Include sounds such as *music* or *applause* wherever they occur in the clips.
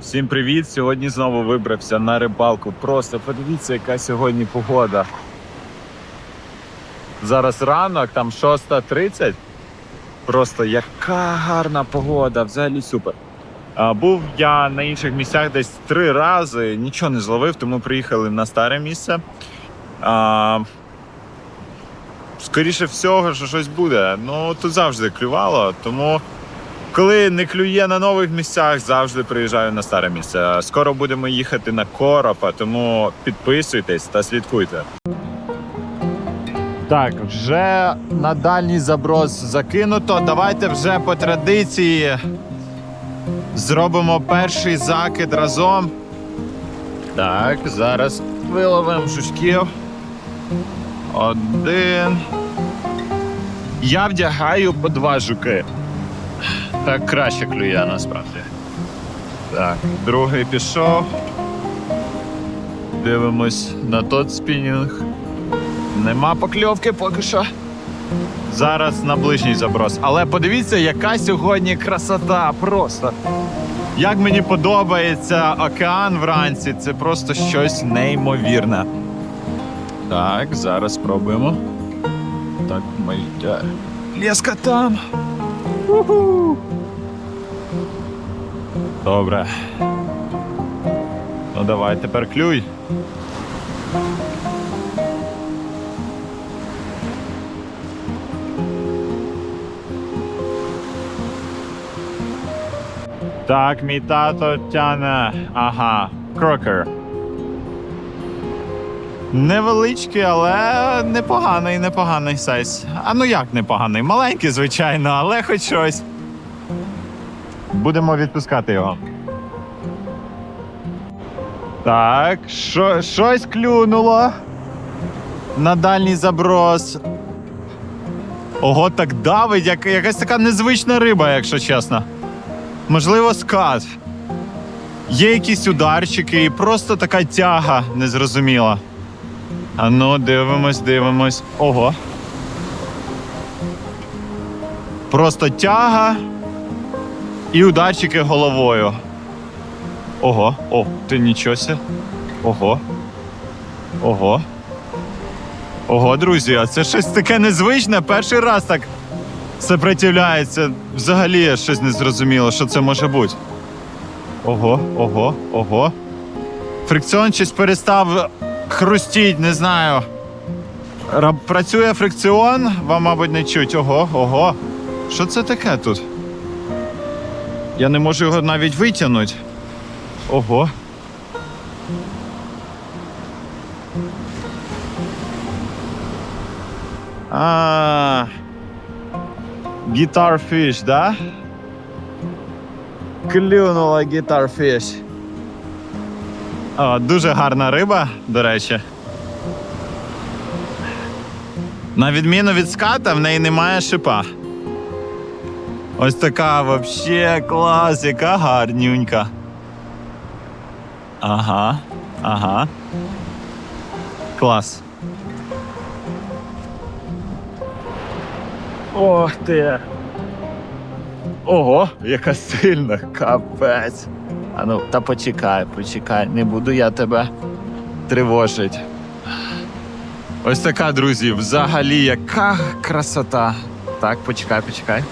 Всім привіт! Сьогодні знову вибрався на рибалку. Просто подивіться, яка сьогодні погода. Зараз ранок, там 6.30. Просто яка гарна погода, взагалі супер. А, був я на інших місцях десь три рази, нічого не зловив, тому приїхали на старе місце. А, скоріше всього, що щось буде. Ну, тут завжди клювало, тому коли не клює на нових місцях, завжди приїжджаю на старе місце. Скоро будемо їхати на Коропа, тому підписуйтесь та слідкуйте. Так, вже на дальній заброс закинуто. Давайте вже по традиції зробимо перший закид разом. Так, зараз виловимо жучків. Один. Я вдягаю по два жуки. Так краще клює насправді. Так, другий пішов. Дивимось на тот спінінг. Нема покльовки поки що. Зараз на ближній заброс. Але подивіться, яка сьогодні красота просто. Як мені подобається океан вранці, це просто щось неймовірне. Так, зараз спробуємо. Так, моя леска там. Уху. Добре. Ну давай, тепер клюй. Так, мій тато тяне. Ага, крокер. Невеличкий, але непоганий, непоганий сайз. А ну як непоганий? Маленький, звичайно, але хоч щось. Будемо відпускати його. Так, що, щось клюнуло. На дальній заброс. Ого, так давить, як, якась така незвична риба, якщо чесно. Можливо, скат. Є якісь ударчики і просто така тяга незрозуміла. А ну, дивимось, дивимось. Ого. Просто тяга і ударчики головою. Ого, о, ти нічого. ся. Ого. Ого. Ого, друзі, а це щось таке незвичне. Перший раз так сопротивляється. Взагалі щось не зрозуміло, що це може бути. Ого, ого, ого. Фрикціон щось перестав хрустіть, не знаю. Працює фрикціон, вам, мабуть, не чуть. Ого, ого. Що це таке тут? Я не можу його навіть витягнути. Ого. А. Guitar да? Клюнула guitar fish. О, дуже гарна риба, до речі. На відміну від ската, в неї немає шипа. Ось така вообще клас, яка гарнюнька. Ага, ага. Клас. Ох ти. Ого, яка сильна, капець. А ну, та почекай, почекай, не буду я тебе тривожить. Ось така, друзі, взагалі, яка красота. Так, почекай, почекай.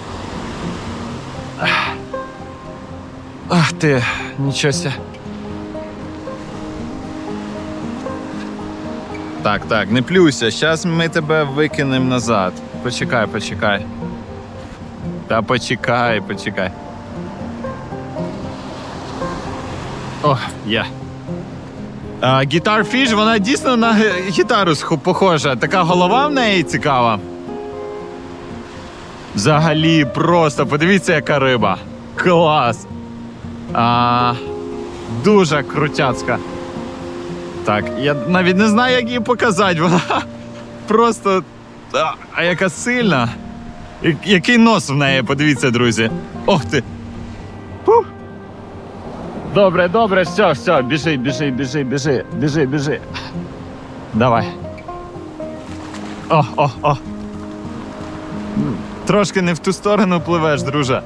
Ах. Ти, нічого ся. Так, так, не плюйся. Зараз ми тебе викинемо назад. Почекай, почекай. Та почекай, почекай. О, є. А, Гітар Фіш, вона дійсно на гі- гітару схо- похожа. Така голова в неї цікава. Взагалі, просто подивіться, яка риба. Клас. А, дуже крутяцька. Так, я навіть не знаю, як її показати. Вона *laughs* просто. А, яка сильна. Який нос в неї, подивіться, друзі. Ох ти. Добре, добре, все, все, біжи, біжи, біжи, біжи, біжи, біжи. Давай. О, о, о. Трошки не в ту сторону пливеш, друже.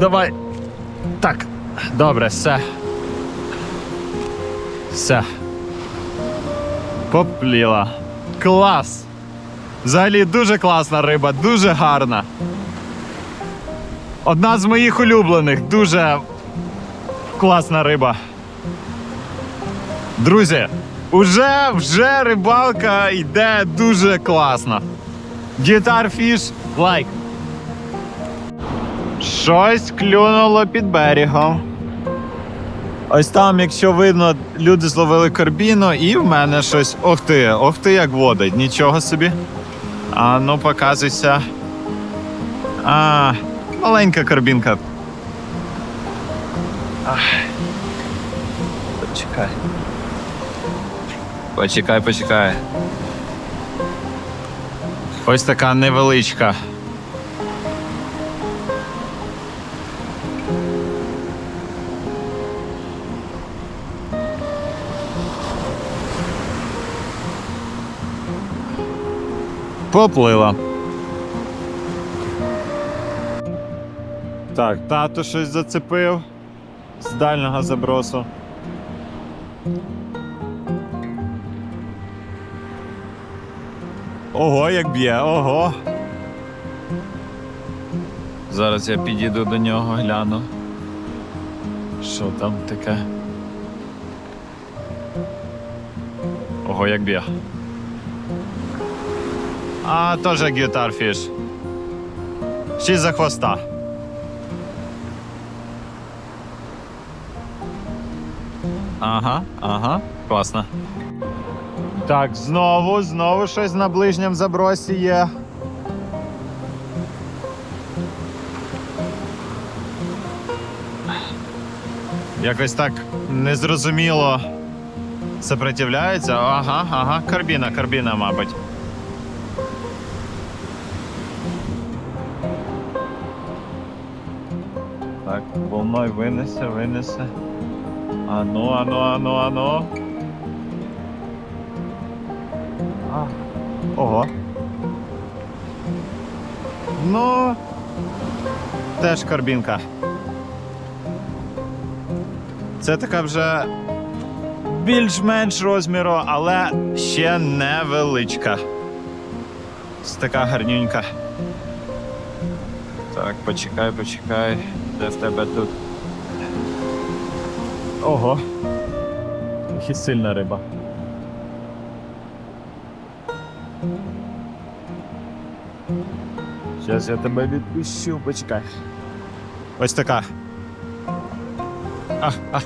Давай. Так, добре, все. Все. Попліла. Клас! Взагалі дуже класна риба, дуже гарна. Одна з моїх улюблених, дуже класна риба. Друзі, уже, вже рибалка йде дуже класно. Fish лайк. Щось клюнуло під берегом. Ось там, якщо видно, люди зловили карбіну, і в мене щось. Ох ти, ох ти, як водить, нічого собі. А ну показуйся. А, маленька карбінка. Ах. Почекай. Почекай, почекай. Ось така невеличка. Поплила. Так, тато щось зацепив з дальнього забросу. Ого, як б'є, ого. Зараз я підійду до нього, гляну. Що там таке? Ого, як б'є. А, теж гітарфіш. Ще за хвоста. Ага, ага, класно. Так, знову, знову щось на ближньому забросі є. Якось так незрозуміло сопротивляється. Ага, ага, карбіна, карбіна, мабуть. Так, волною винесе, винесе. Ану, ану, ану, ану. А. Ого. Ну. Теж карбінка. Це така вже більш-менш розміру, але ще невеличка. Ось така гарнюнька. Так, почекай, почекай. Де в тебе тут? Ого. І сильна риба. Зараз я тебе відпущу, почекай. Ось така. А, а.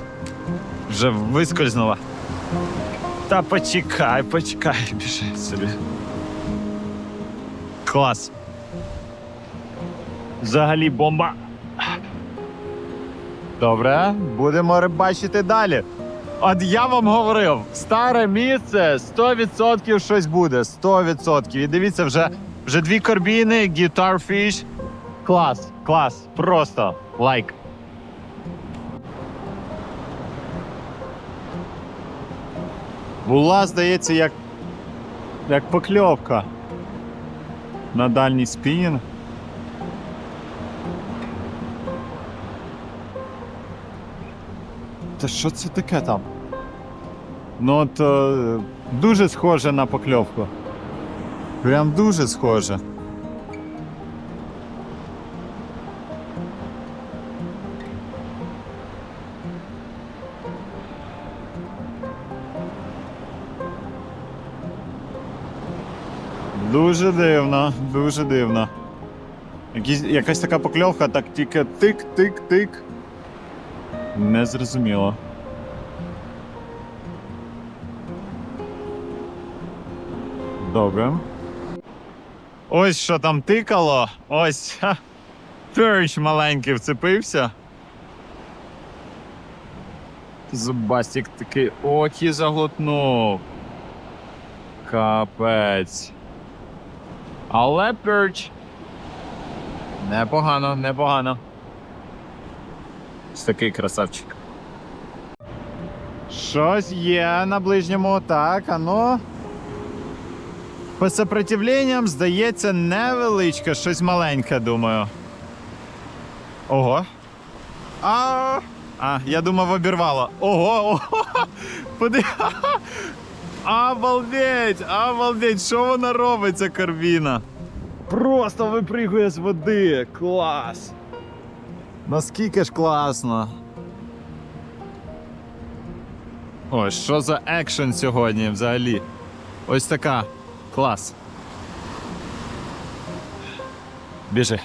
Вже вискользнула. Та почекай, почекай, біжи собі. Клас. Взагалі бомба. Добре, будемо рибачити далі. От я вам говорив, старе місце 100% щось буде. 100%. І дивіться, вже, вже дві корбіни, Guitar Fish. Клас, клас. Просто лайк. Була, здається, як, як покльовка на дальній спінінг. Та що це таке там? Ну от е, дуже схоже на покльовку. Прям дуже схоже. Дуже дивно, дуже дивно. Якісь, якась така покльовка, так тільки тик-тик-тик. Незрозуміло. Добре. Ось що там тикало. Ось. Ха. Перч маленький вцепився. Зубастик такий очі заглотнув. Капець. Але перч. Непогано, непогано. Ось такий красавчик. Щось є на ближньому, так, а ну. По сопротивленням, здається, невеличке, щось маленьке, думаю. Ого. А, А, я думав, обірвало. Ого, ого! Поди. *laughs* Обалдеть! Обалдеть! Що вона робить, ця карбіна? Просто випригує з води. Клас! Наскільки ж класно. Ой, що за екшен сьогодні взагалі? Ось така. Клас. Біжи.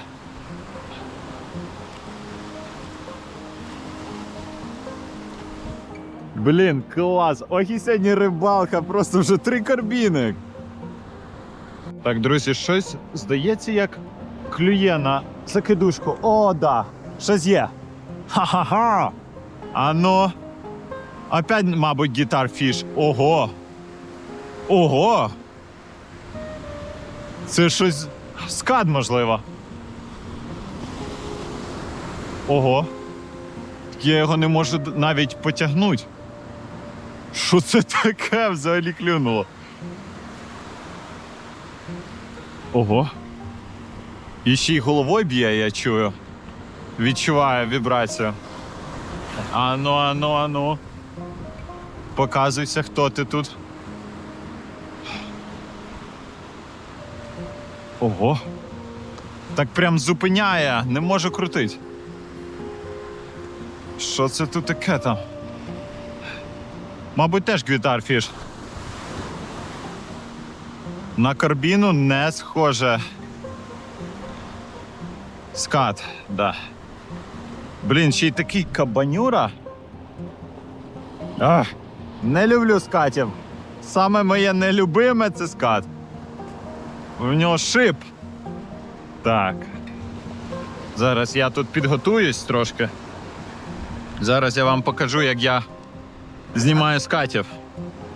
Блін, клас! Ох і сьогодні рибалка, просто вже три карбіни. Так, друзі, щось здається, як клює на закидушку. О, да! Щось є. Ха-ха-ха! Ано. Опять, мабуть, гітар фіш. Ого. Ого. Це щось скад, можливо. Ого. Я його не можу навіть потягнути. Що це таке взагалі клюнуло? Ого. І ще й головою б'є, я чую. Відчуваю вібрацію. Ану, ану, ану. Показуйся, хто ти тут. Ого. Так прям зупиняє, не може крутить. Що це тут таке там? Мабуть, теж гвітарфіш. На карбіну не схоже. Скат, да. Блін, ще й такий кабанюра. Ах, не люблю скатів. Саме моє нелюбиме це скат. В нього шип. Так. Зараз я тут підготуюсь трошки. Зараз я вам покажу, як я знімаю скатів.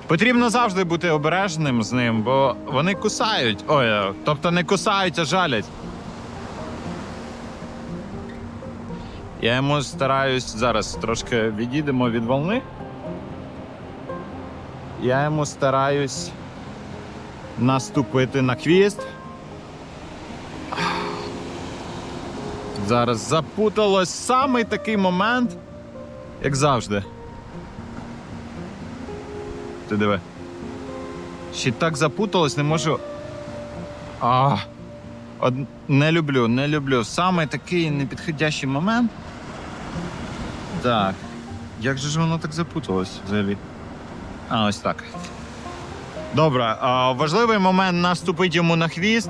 Потрібно завжди бути обережним з ним, бо вони кусають. Ой, е, тобто не кусають, а жалять. Я йому стараюсь зараз трошки відійдемо від волни. Я йому стараюсь наступити на хвіст. Зараз запуталось самий такий момент, як завжди. Ти диви. Ще так запуталось, не можу. А, од... Не люблю, не люблю. Саме такий непідходящий момент. Так. Як же ж воно так запуталось взагалі? А, ось так. Добре, а, важливий момент наступить йому на хвіст.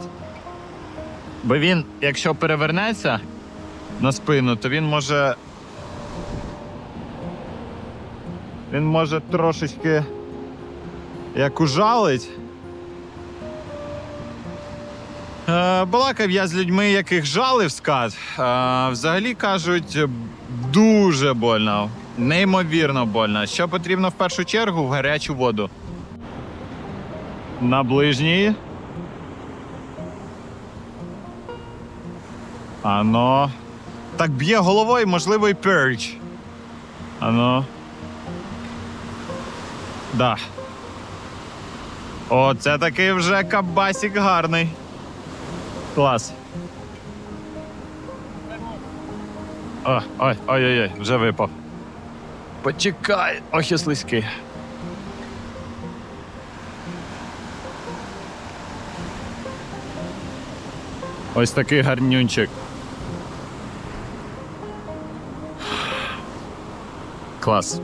Бо він, якщо перевернеться на спину, то він може. Він може трошечки як ужалить. Е, балакав я з людьми, яких жалив скат. Е, взагалі кажуть, дуже больно, неймовірно больно. Що потрібно в першу чергу в гарячу воду. На ближній. Ано. Так б'є головою, можливо, і перч. Ано. Да. О, це такий вже кабасік гарний. Клас. О, ой, ой-ой-ой, вже випав. Почекай, ох і слизький. Ось такий гарнюнчик. Клас.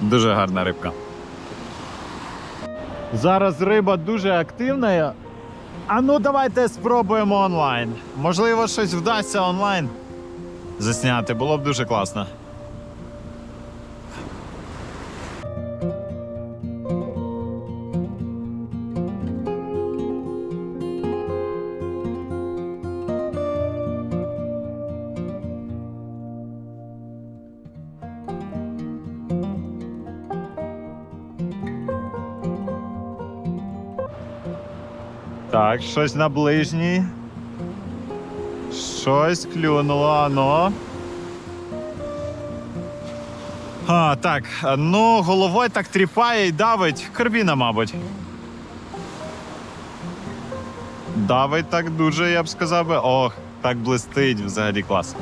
Дуже гарна рибка. Зараз риба дуже активна. А ну давайте спробуємо онлайн. Можливо, щось вдасться онлайн засняти. Було б дуже класно. Так, щось на ближній. Щось клюнуло, ано. А, так, ну, головою так тріпає і давить. Карбіна, мабуть. Давить так дуже, я б сказав би. Ох, так блистить взагалі клас.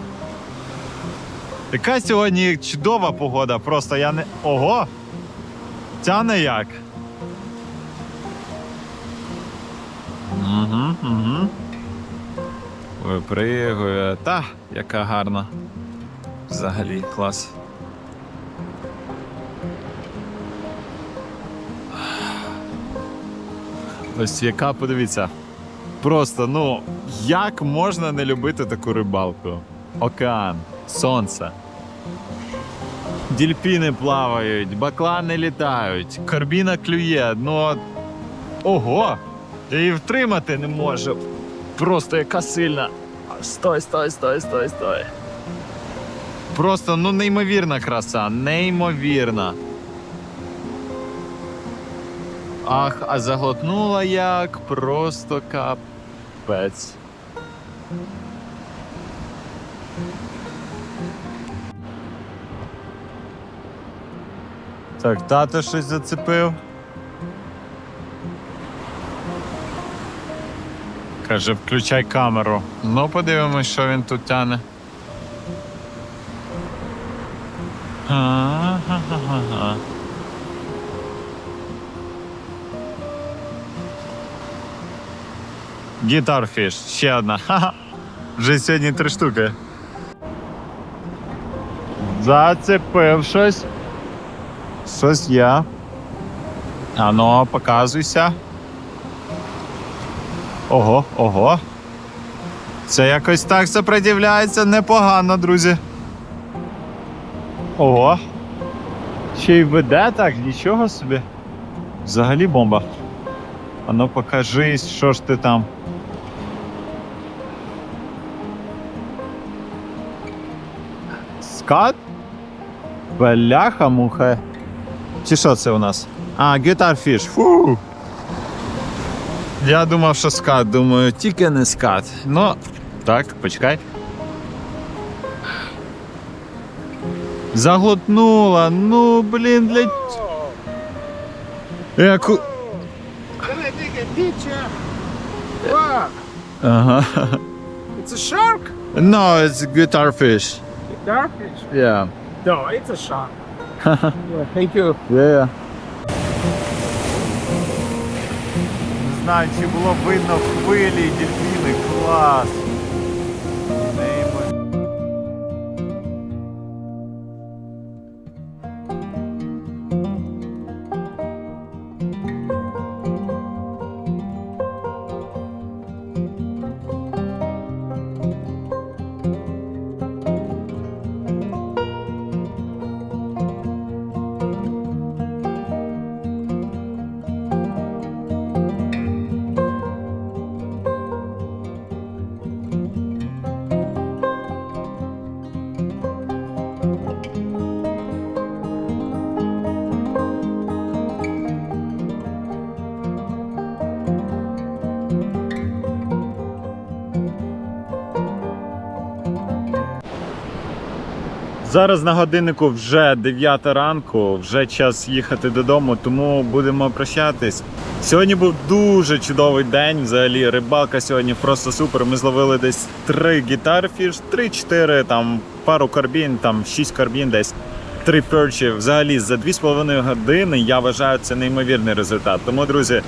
Яка сьогодні чудова погода, просто я не. Ого! Тяне як. Угу, угу. Випригує. Та, яка гарна. Взагалі, клас. Ось яка, подивіться. Просто, ну, як можна не любити таку рибалку? Океан, сонце. Дільфіни плавають, баклани літають, карбіна клює, ну. Ого! Я її втримати не можу. Просто яка сильна. Стой, стой, стой, стой, стой. Просто ну неймовірна краса, неймовірна. Ах, а заглотнула як просто капець. Так, тато щось зацепив. Каже, включай камеру. Ну, подивимось, що він тут тяне. Гітарфіш, ще одна. Вже сьогодні три штуки. Зацепив щось. Щось є. Ано, показуйся. Ого, ого. Це якось так сопротивляється непогано, друзі. Ого. Ще й веде так, нічого собі. Взагалі бомба. Ану покажись, що ж ти там. Скат? Бляха муха. Чи що це у нас? А, гітарфіш. Фу. Я думав, що скат, думаю, тільки не скат. Ну, так, почекай. Заглотнула, ну, блін, для. Яку. Picture? Wow, Ага. it's a shark? No, it's guitarfish. Darfish? Yeah. No, it's a shark. yeah, thank you. Yeah. Не знаю, чи було видно хвилі дельфіни. Клас. Зараз на годиннику вже 9 ранку, вже час їхати додому, тому будемо прощатись. Сьогодні був дуже чудовий день. Взагалі, рибалка сьогодні просто супер. Ми зловили десь 3 гітарфіш, 3-4, там пару карбін, там 6 карбін десь. Три перчі. Взагалі за 2,5 години я вважаю це неймовірний результат. Тому, друзі,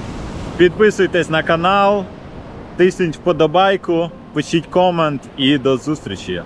підписуйтесь на канал, тисніть вподобайку, пишіть комент і до зустрічі.